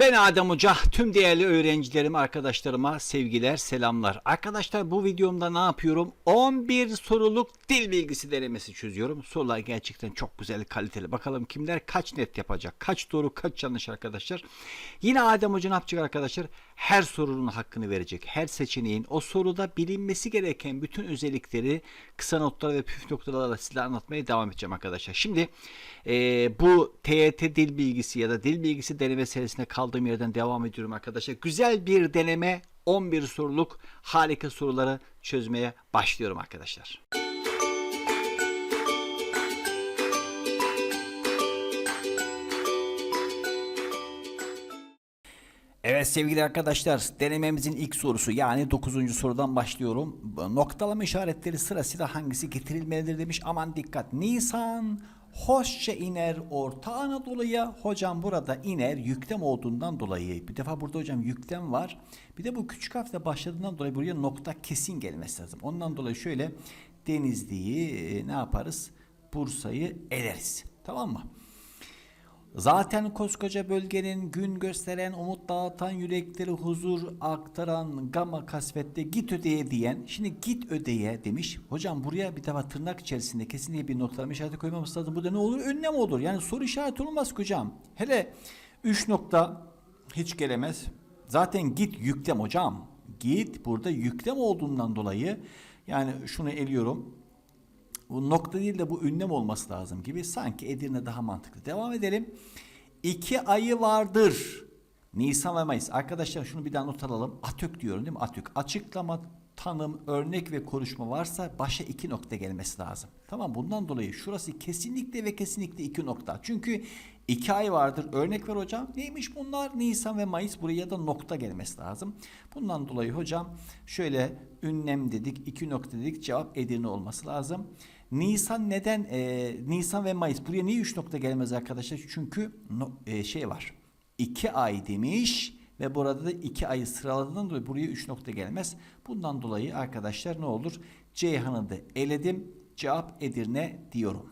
Ben Adem Hoca, tüm değerli öğrencilerim, arkadaşlarıma sevgiler, selamlar. Arkadaşlar bu videomda ne yapıyorum? 11 soruluk dil bilgisi denemesi çözüyorum. Sorular gerçekten çok güzel, kaliteli. Bakalım kimler kaç net yapacak? Kaç doğru, kaç yanlış arkadaşlar? Yine Adem Hoca ne yapacak arkadaşlar? Her sorunun hakkını verecek. Her seçeneğin o soruda bilinmesi gereken bütün özellikleri kısa notlar ve püf noktalarla size anlatmaya devam edeceğim arkadaşlar. Şimdi eee, bu TYT dil bilgisi ya da dil bilgisi deneme serisine kaldığım yerden devam ediyorum arkadaşlar. Güzel bir deneme 11 soruluk harika soruları çözmeye başlıyorum arkadaşlar. Evet sevgili arkadaşlar denememizin ilk sorusu yani 9. sorudan başlıyorum. Noktalama işaretleri sırasıyla hangisi getirilmelidir demiş. Aman dikkat. Nisan hoşça iner Orta Anadolu'ya. Hocam burada iner yüklem olduğundan dolayı. Bir defa burada hocam yüklem var. Bir de bu küçük harfle başladığından dolayı buraya nokta kesin gelmesi lazım. Ondan dolayı şöyle Denizli'yi e, ne yaparız? Bursa'yı eleriz. Tamam mı? Zaten koskoca bölgenin gün gösteren, umut dağıtan, yürekleri huzur aktaran gama kasvette git ödeye diyen, şimdi git ödeye demiş. Hocam buraya bir defa tırnak içerisinde kesinlikle bir noktalama işareti koymamız lazım. Bu da ne olur? Önlem olur. Yani soru işareti olmaz hocam. Hele 3 nokta hiç gelemez. Zaten git yüklem hocam. Git burada yüklem olduğundan dolayı yani şunu eliyorum. Bu nokta değil de bu ünlem olması lazım gibi. Sanki Edirne daha mantıklı. Devam edelim. İki ayı vardır. Nisan ve Mayıs. Arkadaşlar şunu bir daha not alalım. Atök diyorum değil mi? Atök. Açıklama, tanım, örnek ve konuşma varsa başa iki nokta gelmesi lazım. Tamam bundan dolayı şurası kesinlikle ve kesinlikle iki nokta. Çünkü iki ay vardır. Örnek ver hocam. Neymiş bunlar? Nisan ve Mayıs. Buraya da nokta gelmesi lazım. Bundan dolayı hocam şöyle ünlem dedik, iki nokta dedik. Cevap Edirne olması lazım. Nisan neden? e, Nisan ve Mayıs. Buraya niye üç nokta gelmez arkadaşlar? Çünkü no, e, şey var. İki ay demiş ve burada da iki ayı sıraladığından dolayı buraya üç nokta gelmez. Bundan dolayı arkadaşlar ne olur? Ceyhan'ı da eledim. Cevap Edirne diyorum.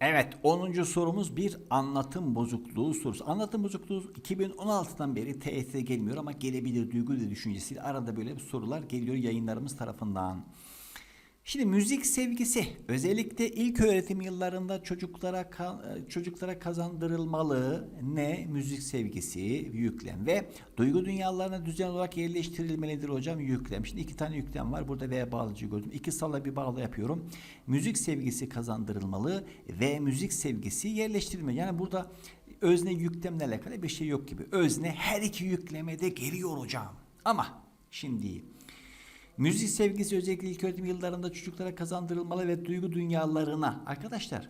Evet 10. sorumuz bir anlatım bozukluğu sorusu. Anlatım bozukluğu 2016'dan beri TYT'de gelmiyor ama gelebilir duygu ve düşüncesiyle arada böyle sorular geliyor yayınlarımız tarafından. Şimdi müzik sevgisi özellikle ilk öğretim yıllarında çocuklara çocuklara kazandırılmalı ne müzik sevgisi yüklem ve duygu dünyalarına düzenli olarak yerleştirilmelidir hocam yüklem. Şimdi iki tane yüklem var burada V bağlıcı gördüm. İki salla bir bağla yapıyorum. Müzik sevgisi kazandırılmalı ve müzik sevgisi yerleştirilmeli. Yani burada özne yüklemle alakalı bir şey yok gibi. Özne her iki yüklemede geliyor hocam. Ama şimdi Müzik sevgisi özellikle ilk öğretim yıllarında çocuklara kazandırılmalı ve duygu dünyalarına. Arkadaşlar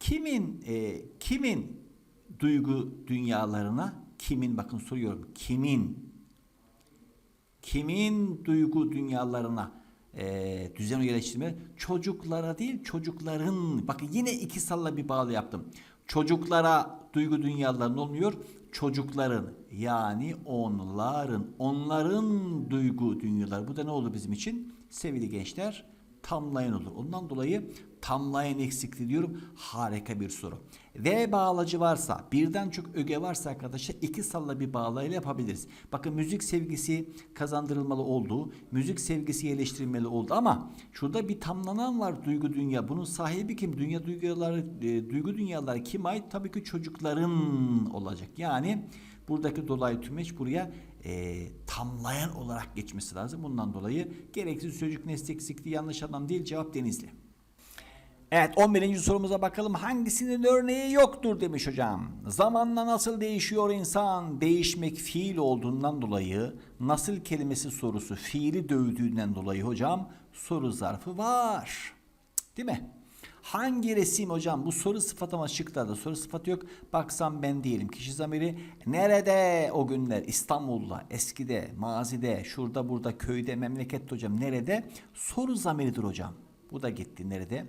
kimin e, kimin duygu dünyalarına? Kimin bakın soruyorum kimin? Kimin duygu dünyalarına e, düzen yerleştirme çocuklara değil çocukların. Bakın yine iki salla bir bağlı yaptım. Çocuklara duygu dünyalarının olmuyor çocukların yani onların onların duygu dünyaları. Bu da ne olur bizim için? Sevgili gençler tamlayan olur. Ondan dolayı tamlayan eksikliği diyorum. Harika bir soru. V bağlacı varsa, birden çok öge varsa arkadaşlar iki salla bir bağlayla yapabiliriz. Bakın müzik sevgisi kazandırılmalı oldu. Müzik sevgisi yerleştirilmeli oldu ama şurada bir tamlanan var duygu dünya. Bunun sahibi kim? Dünya duyguları, e, duygu dünyaları kim ait? Tabii ki çocukların olacak. Yani buradaki dolayı tümeç buraya e, tamlayan olarak geçmesi lazım. Bundan dolayı gereksiz sözcük nesne eksikliği yanlış adam değil. Cevap Denizli. Evet 11. sorumuza bakalım. Hangisinin örneği yoktur demiş hocam. Zamanla nasıl değişiyor insan? Değişmek fiil olduğundan dolayı nasıl kelimesi sorusu fiili dövdüğünden dolayı hocam soru zarfı var. Değil mi? Hangi resim hocam? Bu soru sıfatı ama şıklarda soru sıfatı yok. Baksam ben diyelim. Kişi zamiri nerede o günler? İstanbul'da, eskide, mazide, şurada, burada, köyde, memlekette hocam. Nerede? Soru zamiridir hocam. Bu da gitti nerede?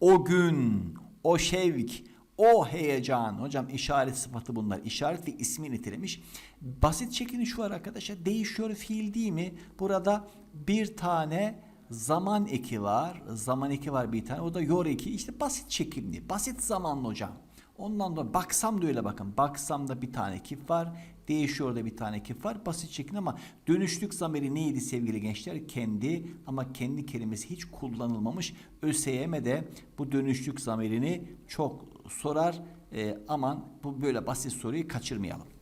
O gün, o şevk, o heyecan. Hocam işaret sıfatı bunlar. İşaret ve ismi nitelemiş. Basit şeklini şu var arkadaşlar. Değişiyor fiil değil mi? Burada bir tane zaman eki var. Zaman eki var bir tane. O da yor eki. İşte basit çekimli. Basit zamanlı hocam. Ondan dolayı baksam da öyle bakın. Baksam da bir tane kif var. Değişiyor da bir tane kif var. Basit şekilde ama dönüşlük zamiri neydi sevgili gençler? Kendi ama kendi kelimesi hiç kullanılmamış. ÖSYM'de bu dönüşlük zamirini çok sorar. Ee, aman bu böyle basit soruyu kaçırmayalım.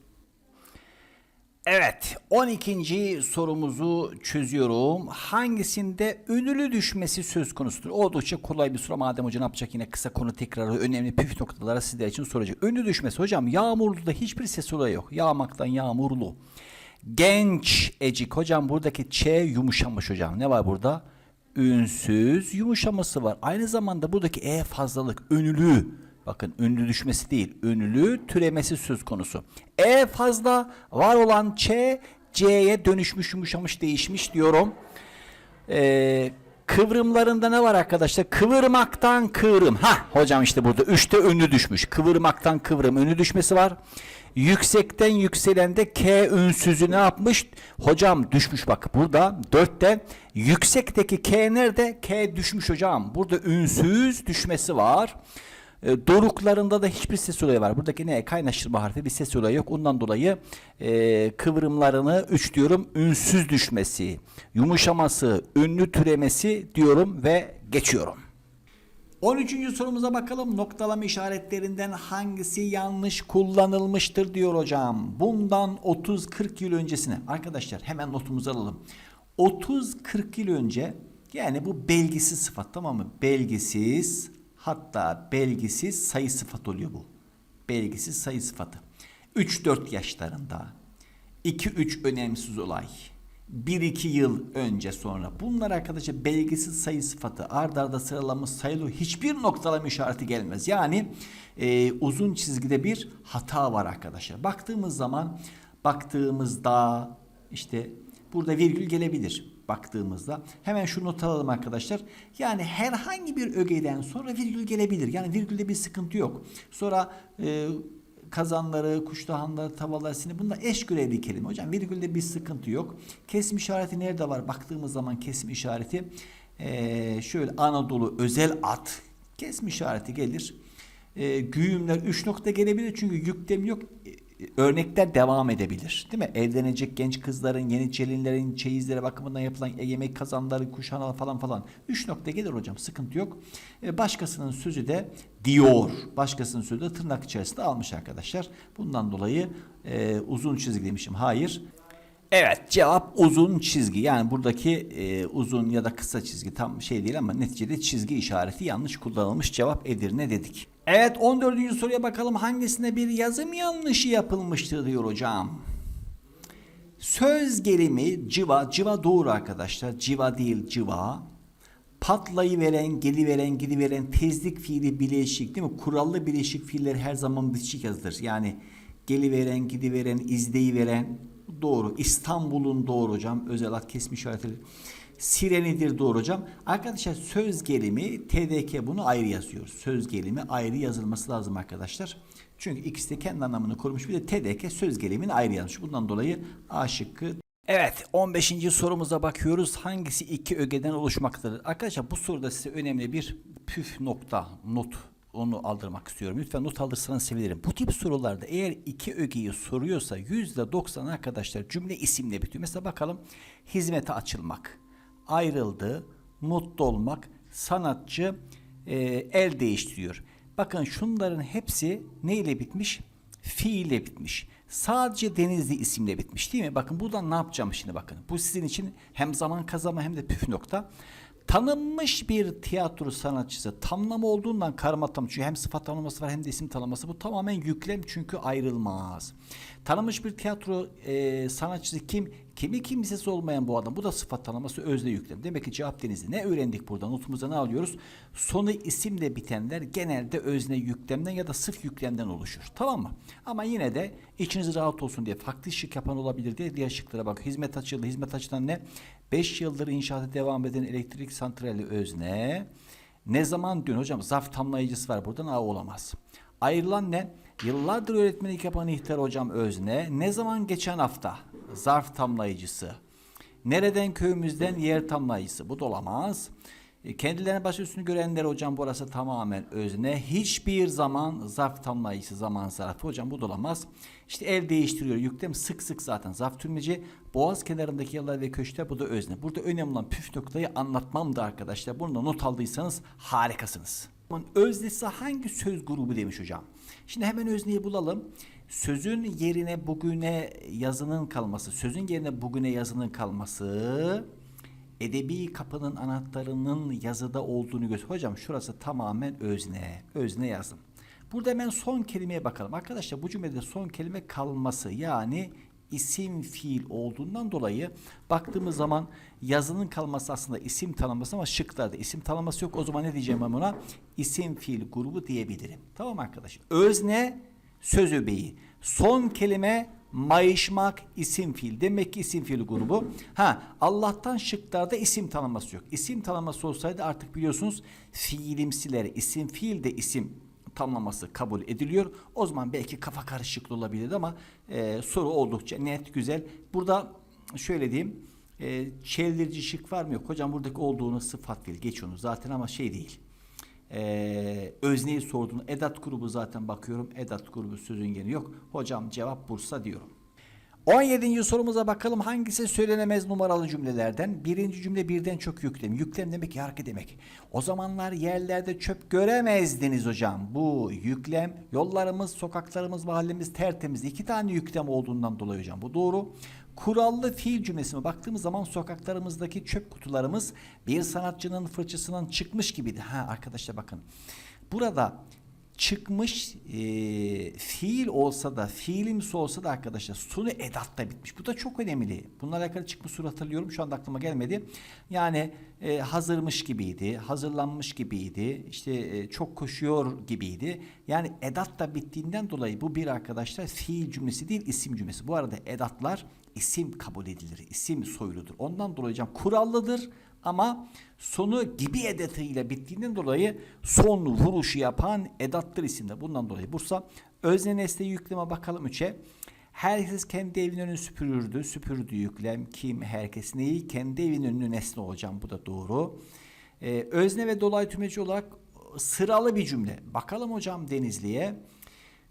Evet, 12. sorumuzu çözüyorum. Hangisinde ünlü düşmesi söz konusudur? Oldukça kolay bir soru. Madem hoca ne yapacak yine kısa konu tekrarı, önemli püf noktaları sizler için soracak. Ünlü düşmesi hocam yağmurlu da hiçbir ses olayı yok. Yağmaktan yağmurlu. Genç ecik hocam buradaki ç yumuşamış hocam. Ne var burada? Ünsüz yumuşaması var. Aynı zamanda buradaki e fazlalık ünlü. Bakın ünlü düşmesi değil, ünlü türemesi söz konusu. E fazla var olan ç, c'ye dönüşmüş, yumuşamış, değişmiş diyorum. Ee, kıvrımlarında ne var arkadaşlar? Kıvırmaktan kıvrım. Ha hocam işte burada üçte ünlü düşmüş. Kıvırmaktan kıvrım ünlü düşmesi var. Yüksekten yükselende K ünsüzü ne yapmış? Hocam düşmüş bak burada dörtte yüksekteki K nerede? K düşmüş hocam. Burada ünsüz düşmesi var. E, doruklarında da hiçbir ses olayı var. Buradaki ne? Kaynaştırma harfi bir ses olayı yok. Ondan dolayı e, kıvrımlarını 3 diyorum. Ünsüz düşmesi, yumuşaması, ünlü türemesi diyorum ve geçiyorum. 13. sorumuza bakalım. Noktalama işaretlerinden hangisi yanlış kullanılmıştır diyor hocam. Bundan 30-40 yıl öncesine. Arkadaşlar hemen notumuzu alalım. 30-40 yıl önce yani bu belgisiz sıfat tamam mı? Belgisiz hatta belgisiz sayı sıfat oluyor bu. Belgisiz sayı sıfatı. 3-4 yaşlarında 2-3 önemsiz olay. 1-2 yıl önce sonra bunlar arkadaşlar belgisiz sayı sıfatı ard arda sıralanmış sayılı hiçbir noktalama işareti gelmez. Yani e, uzun çizgide bir hata var arkadaşlar. Baktığımız zaman baktığımızda işte burada virgül gelebilir baktığımızda. Hemen şu not alalım arkadaşlar. Yani herhangi bir ögeden sonra virgül gelebilir. Yani virgülde bir sıkıntı yok. Sonra e, kazanları, kuştahanları, tavalar, sini bunlar eş görevli kelime. Hocam virgülde bir sıkıntı yok. Kesim işareti nerede var? Baktığımız zaman kesim işareti e, şöyle Anadolu özel at kesim işareti gelir. E, güğümler 3 nokta gelebilir çünkü yüklem yok. E, örnekler devam edebilir. Değil mi? Evlenecek genç kızların, yeni gelinlerin çeyizlere bakımından yapılan yemek kazanları, kuşanlar falan falan. Üç nokta gelir hocam. Sıkıntı yok. E, başkasının sözü de diyor. Başkasının sözü de tırnak içerisinde almış arkadaşlar. Bundan dolayı e, uzun çizgi demişim. Hayır. Evet cevap uzun çizgi. Yani buradaki e, uzun ya da kısa çizgi tam şey değil ama neticede çizgi işareti yanlış kullanılmış cevap Edirne dedik. Evet 14. soruya bakalım hangisinde bir yazım yanlışı yapılmıştır diyor hocam. Söz gelimi civa, civa doğru arkadaşlar. Civa değil civa. Patlayı veren, geli veren, gidi veren tezlik fiili bileşik değil mi? Kurallı bileşik fiiller her zaman bitişik yazılır. Yani geli veren, gidi veren, izleyi veren doğru. İstanbul'un doğru hocam. Özel ad kesmiş işaretleri. Sirenidir doğru hocam. Arkadaşlar söz gelimi TDK bunu ayrı yazıyor. Söz gelimi ayrı yazılması lazım arkadaşlar. Çünkü ikisi de kendi anlamını korumuş. Bir de TDK söz gelimini ayrı yazmış. Bundan dolayı A şıkkı Evet 15. sorumuza bakıyoruz. Hangisi iki ögeden oluşmaktadır? Arkadaşlar bu soruda size önemli bir püf nokta not onu aldırmak istiyorum. Lütfen not aldırsanız sevinirim. Bu tip sorularda eğer iki ögeyi soruyorsa %90 arkadaşlar cümle isimle bitiyor. Mesela bakalım hizmete açılmak, ayrıldı, mutlu olmak, sanatçı e, el değiştiriyor. Bakın şunların hepsi neyle bitmiş? Fiille bitmiş. Sadece Denizli isimle bitmiş değil mi? Bakın buradan ne yapacağım şimdi bakın. Bu sizin için hem zaman kazanma hem de püf nokta. Tanınmış bir tiyatro sanatçısı tamlama olduğundan karma tam çünkü hem sıfat tanımlaması var hem de isim tanımlaması bu tamamen yüklem çünkü ayrılmaz. Tanınmış bir tiyatro e, sanatçısı kim? Kimi kimsesi olmayan bu adam. Bu da sıfat tanımlaması özne yüklem. Demek ki cevap denizli. Ne öğrendik burada? Notumuza ne alıyoruz? Sonu isimle bitenler genelde özne yüklemden ya da sıf yüklemden oluşur. Tamam mı? Ama yine de içiniz rahat olsun diye farklı şık yapan olabilir diye diğer şıklara bak. Hizmet açıldı. Hizmet açıdan ne? 5 yıldır inşaatı devam eden elektrik santrali özne. Ne zaman diyorsun hocam? Zarf tamlayıcısı var. Buradan A olamaz. Ayrılan ne? Yıllardır öğretmenlik yapan ihtar hocam özne. Ne zaman? Geçen hafta. Zarf tamlayıcısı. Nereden köyümüzden yer tamlayıcısı. Bu da olamaz. E, Kendilerine başüstünü görenler hocam burası tamamen özne. Hiçbir zaman zarf tamlayıcısı zaman zarfı hocam bu da olamaz. İşte el değiştiriyor. Yüklem sık sık zaten zarf tümleci. Boğaz kenarındaki yalar ve köşkler bu da özne. Burada önemli olan püf noktayı anlatmam da arkadaşlar. Bunu da not aldıysanız harikasınız. Öznesi hangi söz grubu demiş hocam. Şimdi hemen özneyi bulalım. Sözün yerine bugüne yazının kalması, sözün yerine bugüne yazının kalması edebi kapının anahtarının yazıda olduğunu gösteriyor. Hocam şurası tamamen özne. Özne yazdım. Burada hemen son kelimeye bakalım. Arkadaşlar bu cümlede son kelime kalması yani isim fiil olduğundan dolayı baktığımız zaman yazının kalması aslında isim tanımlaması ama şıklarda isim tanımlaması yok. O zaman ne diyeceğim ben buna? İsim fiil grubu diyebilirim. Tamam arkadaşlar. Özne söz öbeği. Son kelime mayışmak isim fiil. Demek ki isim fiil grubu. Ha Allah'tan şıklarda isim tanıması yok. İsim tanıması olsaydı artık biliyorsunuz fiilimsiler isim fiil de isim tamlaması kabul ediliyor. O zaman belki kafa karışıklığı olabilirdi ama e, soru oldukça net, güzel. Burada şöyle diyeyim. E, çeldirici şık var mı yok? Hocam buradaki olduğunu sıfat fiil. Geç onu zaten ama şey değil. Ee, özneyi sorduğunu edat grubu zaten bakıyorum. Edat grubu sözün geni yok. Hocam cevap Bursa diyorum. 17. sorumuza bakalım hangisi söylenemez numaralı cümlelerden? Birinci cümle birden çok yüklem. Yüklem demek yargı demek. O zamanlar yerlerde çöp göremezdiniz hocam. Bu yüklem yollarımız, sokaklarımız, mahallemiz tertemiz. İki tane yüklem olduğundan dolayı hocam. Bu doğru. Kurallı fiil cümlesine baktığımız zaman sokaklarımızdaki çöp kutularımız bir sanatçının fırçasından çıkmış gibiydi. Ha arkadaşlar bakın. Burada çıkmış e, fiil olsa da fiilimsi olsa da arkadaşlar sonu edatta bitmiş. Bu da çok önemli. Bununla alakalı çıkmış soru hatırlıyorum. Şu anda aklıma gelmedi. Yani e, hazırmış gibiydi. Hazırlanmış gibiydi. İşte e, çok koşuyor gibiydi. Yani edat da bittiğinden dolayı bu bir arkadaşlar fiil cümlesi değil isim cümlesi. Bu arada edatlar isim kabul edilir. isim soyludur. Ondan dolayı hocam kurallıdır ama sonu gibi edatıyla bittiğinden dolayı son vuruşu yapan edattır isimde. Bundan dolayı Bursa özne nesne yükleme bakalım 3'e. Herkes kendi evinin önünü süpürürdü. Süpürdü yüklem. Kim? Herkes neyi? Kendi evinin önünü nesne hocam. Bu da doğru. Ee, özne ve dolay tümeci olarak sıralı bir cümle. Bakalım hocam Denizli'ye.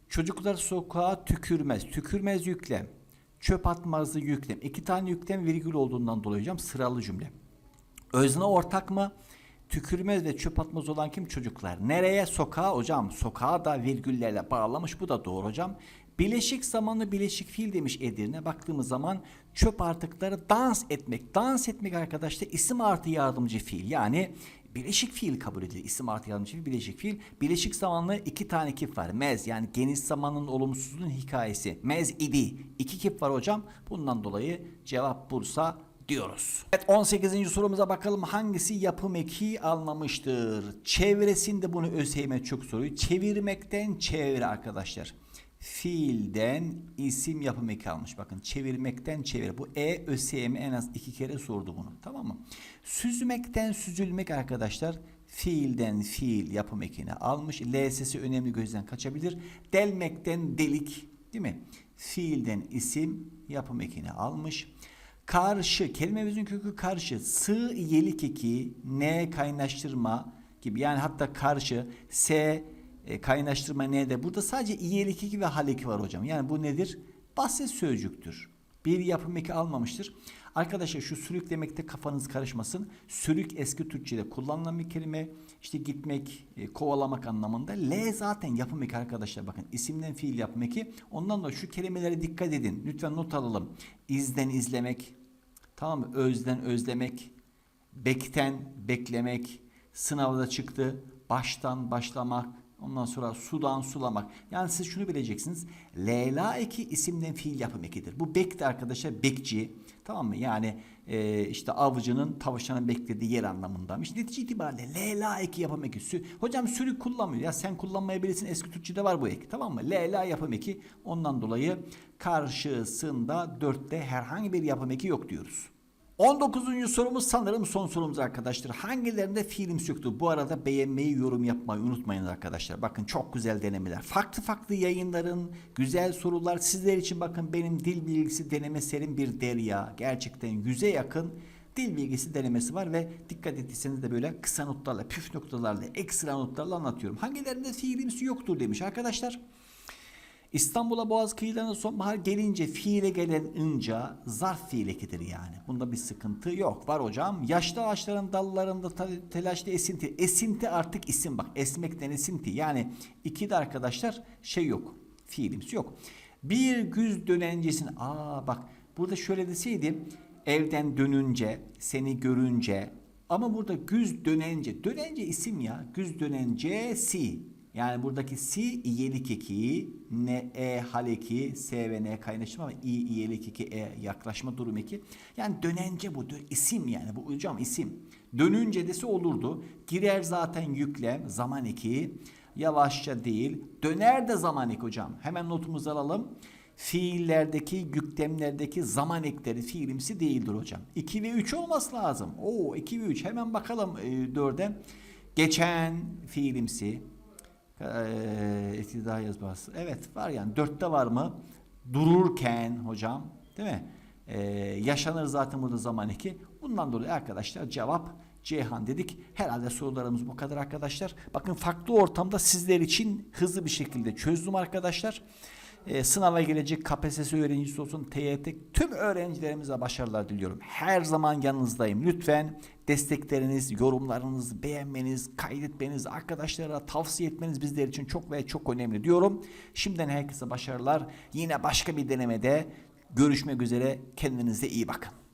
Çocuklar sokağa tükürmez. Tükürmez yüklem. Çöp atmazdı yüklem. İki tane yüklem virgül olduğundan dolayı hocam sıralı cümle. Özne ortak mı? Tükürmez ve çöp atmaz olan kim? Çocuklar. Nereye? Sokağa hocam. Sokağa da virgüllerle bağlamış. Bu da doğru hocam. Bileşik zamanlı bileşik fiil demiş Edirne. Baktığımız zaman çöp artıkları dans etmek. Dans etmek arkadaşlar isim artı yardımcı fiil. Yani bileşik fiil kabul edilir. İsim artı yardımcı fiil, bileşik fiil. Bileşik zamanlı iki tane kip var. Mez yani geniş zamanın olumsuzluğun hikayesi. Mez idi. İki kip var hocam. Bundan dolayı cevap Bursa diyoruz. Evet 18. sorumuza bakalım hangisi yapım eki almamıştır? Çevresinde bunu ÖSYM çok soruyor. Çevirmekten çevre arkadaşlar. Fiilden isim yapım eki almış. Bakın çevirmekten çevre. Bu E ÖSYM en az iki kere sordu bunu. Tamam mı? Süzmekten süzülmek arkadaşlar. Fiilden fiil yapım ekini almış. L sesi önemli gözden kaçabilir. Delmekten delik değil mi? Fiilden isim yapım ekini almış. Karşı kelimemizin kökü karşı sığ yelik eki ne kaynaştırma gibi yani hatta karşı s e, kaynaştırma ne de burada sadece iyelik eki ve hal eki var hocam. Yani bu nedir? Basit sözcüktür. Bir yapım eki almamıştır. Arkadaşlar şu sürük demekte kafanız karışmasın. Sürük eski Türkçe'de kullanılan bir kelime. İşte gitmek, e, kovalamak anlamında. L zaten yapım eki arkadaşlar bakın. isimden fiil yapım eki. Ondan da şu kelimelere dikkat edin. Lütfen not alalım. İzden izlemek. Tamam mı? Özden özlemek. Bekten beklemek. Sınavda çıktı. Baştan başlamak. Ondan sonra sudan sulamak. Yani siz şunu bileceksiniz. Leyla eki isimden fiil yapım ekidir. Bu bek de arkadaşlar bekçi. Tamam mı? Yani e, işte avcının tavşanın beklediği yer anlamındaymış. Netice itibariyle Leyla eki yapım eki. Sü Hocam sürük kullanmıyor. Ya sen kullanmayabilirsin. Eski Türkçe'de var bu ek. Tamam mı? Leyla yapım eki. Ondan dolayı karşısında dörtte herhangi bir yapım eki yok diyoruz. 19. sorumuz sanırım son sorumuz arkadaşlar. Hangilerinde film söktü? Bu arada beğenmeyi, yorum yapmayı unutmayın arkadaşlar. Bakın çok güzel denemeler. Farklı farklı yayınların, güzel sorular. Sizler için bakın benim dil bilgisi deneme serim bir derya. Gerçekten yüze yakın dil bilgisi denemesi var ve dikkat ettiyseniz de böyle kısa notlarla, püf noktalarla, ekstra notlarla anlatıyorum. Hangilerinde fiilimsi yoktur demiş arkadaşlar. İstanbul'a Boğaz kıyılarına sonbahar gelince fiile gelen ınca zarf fiil ekidir yani. Bunda bir sıkıntı yok. Var hocam. Yaşlı ağaçların dallarında te- telaşlı esinti. Esinti artık isim bak. Esmekten esinti. Yani iki de arkadaşlar şey yok. Fiilimsi yok. Bir güz dönencesin. Aa bak burada şöyle deseydi evden dönünce, seni görünce ama burada güz dönence. Dönence isim ya. Güz dönence. Yani buradaki si iyelik eki, ne e hal eki, s ve n kaynaşma ama i iyelik eki, e yaklaşma durum eki. Yani dönence bu isim yani bu hocam isim. Dönünce desi olurdu. Girer zaten yüklem, zaman eki. Yavaşça değil. Döner de zaman eki hocam. Hemen notumuzu alalım. Fiillerdeki, yüklemlerdeki zaman ekleri fiilimsi değildir hocam. 2 ve 3 olması lazım. Oo 2 ve 3 hemen bakalım e, 4'e. Geçen fiilimsi, ee, iktidar yazması. Evet var yani dörtte var mı? Dururken hocam değil mi? Ee, yaşanır zaten burada zaman iki. Bundan dolayı arkadaşlar cevap Ceyhan dedik. Herhalde sorularımız bu kadar arkadaşlar. Bakın farklı ortamda sizler için hızlı bir şekilde çözdüm arkadaşlar. Ee, sınava gelecek KPSS öğrencisi olsun, TYT tüm öğrencilerimize başarılar diliyorum. Her zaman yanınızdayım. Lütfen destekleriniz, yorumlarınız, beğenmeniz, kaydetmeniz, arkadaşlara tavsiye etmeniz bizler için çok ve çok önemli diyorum. Şimdiden herkese başarılar. Yine başka bir denemede görüşmek üzere. Kendinize iyi bakın.